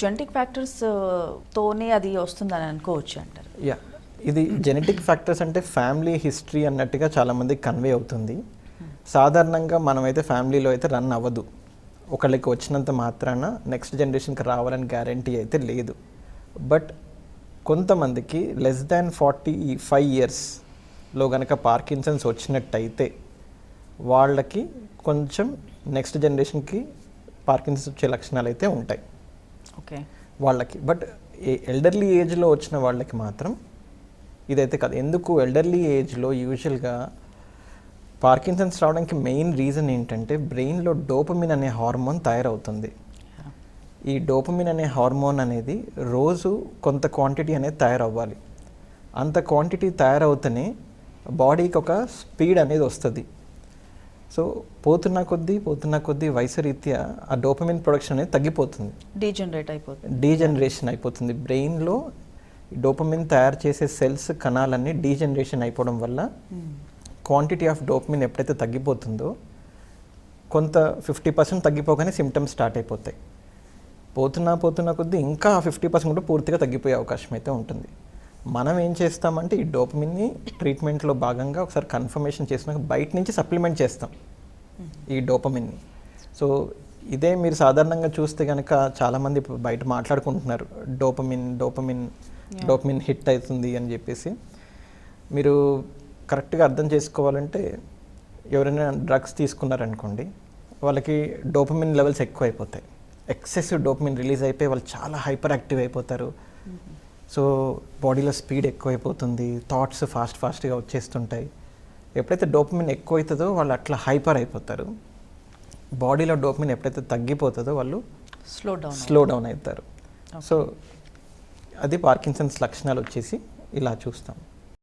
Genetic factors uh, తోనే అది వస్తుందని అనుకోవచ్చు అంటారు. యా ఇది జెనెటిక్ ఫ్యాక్టర్స్ అంటే ఫ్యామిలీ హిస్టరీ అన్నట్టుగా చాలామందికి కన్వే అవుతుంది. సాధారణంగా మనమైతే ఫ్యామిలీలో అయితే రన్ అవ్వదు. ఒకళ్ళకి వచ్చినంత మాత్రాన నెక్స్ట్ జనరేషన్కి రావాలని గ్యారంటీ అయితే లేదు. బట్ కొంతమందికి లెస్ దాన్ ఫార్టీ ఫైవ్ ఇయర్స్లో కనుక పార్కిన్సన్స్ వచ్చినట్టయితే వాళ్ళకి కొంచెం నెక్స్ట్ జనరేషన్కి పార్కిన్సన్స్ వచ్చే లక్షణాలు అయితే ఉంటాయి. ఓకే. వాళ్ళకి బట్ ఎల్డర్లీ ఏజ్లో వచ్చిన వాళ్ళకి మాత్రం ఇదైతే కాదు. ఎందుకు ఎల్డర్లీ ఏజ్లో యూజువల్గా పార్కిన్సన్స్ రావడానికి మెయిన్ రీజన్ ఏంటంటే బ్రెయిన్లో డోపమిన్ అనే హార్మోన్ తయారవుతుంది. ఈ డోపమిన్ అనే హార్మోన్ అనేది రోజు కొంత క్వాంటిటీ అనేది తయారవ్వాలి. అంత క్వాంటిటీ తయారవుతూనే బాడీకి ఒక స్పీడ్ అనేది వస్తుంది. సో పోతున్న కొద్దీ పోతున్న కొద్దీ వయసు రీత్యా ఆ డోపమిన్ ప్రొడక్షన్ అనేది తగ్గిపోతుంది. డీజనరేట్ అయిపోతుంది. డీజనరేషన్ అయిపోతుంది. బ్రెయిన్లో డోపమిన్ తయారు చేసే సెల్స్ కణాలన్నీ డీజనరేషన్ అయిపోవడం వల్ల క్వాంటిటీ ఆఫ్ డోపమిన్ ఎప్పుడైతే తగ్గిపోతుందో కొంత ఫిఫ్టీ పర్సెంట్ తగ్గిపోగానే సిమ్టమ్స్ స్టార్ట్ అయిపోతాయి. పోతున్నా పోతున్న కొద్దీ ఇంకా ఫిఫ్టీ పర్సెంట్ కూడా పూర్తిగా తగ్గిపోయే అవకాశం అయితే ఉంటుంది. మనం ఏం చేస్తామంటే ఈ డోపమిన్ని ట్రీట్మెంట్లో భాగంగా ఒకసారి కన్ఫర్మేషన్ చేసినాక బయట నుంచి సప్లిమెంట్ చేస్తాం ఈ డోపమిన్ని. సో ఇదే మీరు సాధారణంగా చూస్తే కనుక చాలామంది ఇప్పుడు బయట మాట్లాడుకుంటున్నారు డోపమిన్ డోపమిన్ డోపమిన్ హిట్ అవుతుంది అని చెప్పేసి. మీరు కరెక్ట్గా అర్థం చేసుకోవాలంటే ఎవరైనా డ్రగ్స్ తీసుకున్నారనుకోండి వాళ్ళకి డోపమిన్ లెవెల్స్ ఎక్కువ అయిపోతాయి ఎక్సెసివ్ డోపమిన్ రిలీజ్ అయిపోయి వాళ్ళు చాలా హైపర్ యాక్టివ్ అయిపోతారు. సో బాడీలో స్పీడ్ ఎక్కువైపోతుంది థాట్స్ ఫాస్ట్ ఫాస్ట్గా వచ్చేస్తుంటాయి. ఎప్పుడైతే డోపమిన్ ఎక్కువ అవుతుందో వాళ్ళు అట్లా హైపర్ అయిపోతారు. బాడీలో డోపమిన్ ఎప్పుడైతే తగ్గిపోతుందో వాళ్ళు స్లో డౌన్ స్లో డౌన్ అవుతారు. సో అది పార్కిన్సన్స్ లక్షణాలు వచ్చేసి ఇలా చూస్తాం.